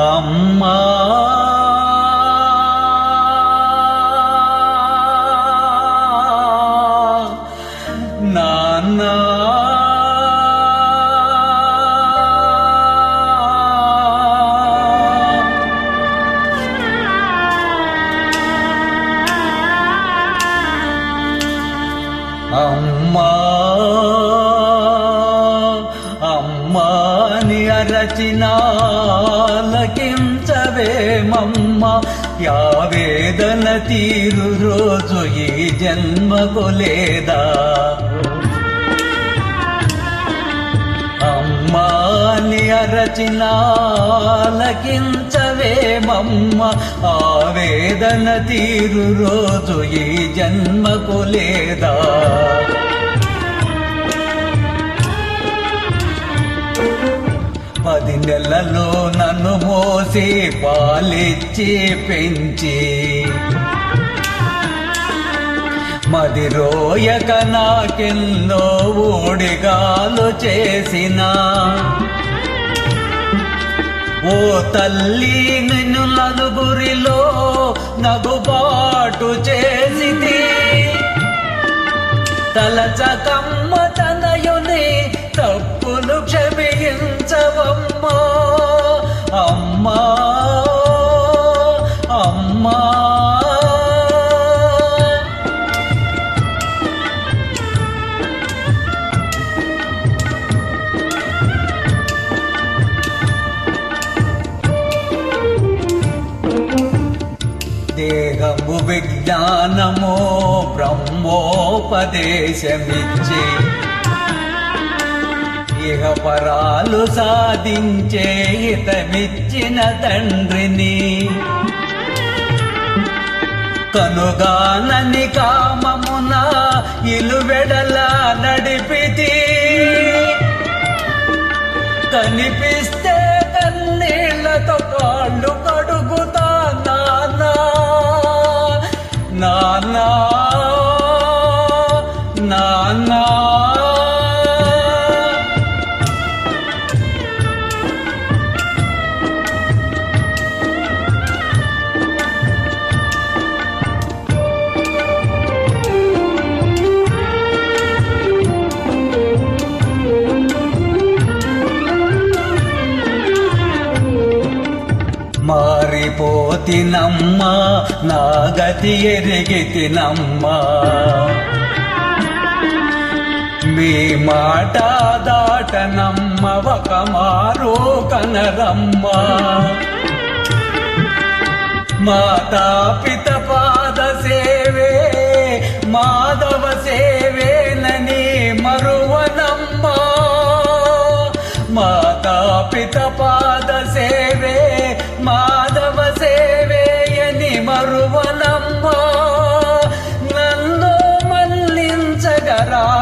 అమ్మా నాన్న అమ్మా అమ్మాని అరచినాలకించవేమమ్మ యావేదన తీరు రోజు ఈ జన్మకు లేదా? అమ్మాని అరచినాలకించవేమమ్మ ఆవేదన తీరు రోజు ఈ జన్మకు లేదా? పది నెలలో నన్ను మోసి పాలిచ్చి పెంచి. మది రోయక నాకెన్నో ఊడిగాలు చేసిన. ఓ తల్లి నిన్ను నలుగురిలో నగుబాటు చేసిది. తలచకమ్మ విజ్ఞానము బ్రహ్మోపదేశమిచ్చే. ఇహపరాలు సాధించే హితమిచ్చిన తండ్రిని. కనుగానని కామమున ఇలువెడలా నడిపితి. కనిపిస్తే కన్నీళ్ళతో కాళ్ళు కడుగుతా నానా. నానా నానా పోతినమ్మ నా గతి ఎరిగి ఎరిగితినమ్మ. మీ మాట దాటనమ్మ ఒక మారో కనరమ్మ. మాతా పిత పాద సేవే మాధవ సేవేనని మరువనమ్మ. మాతా పిత పాద సేవ Sarah.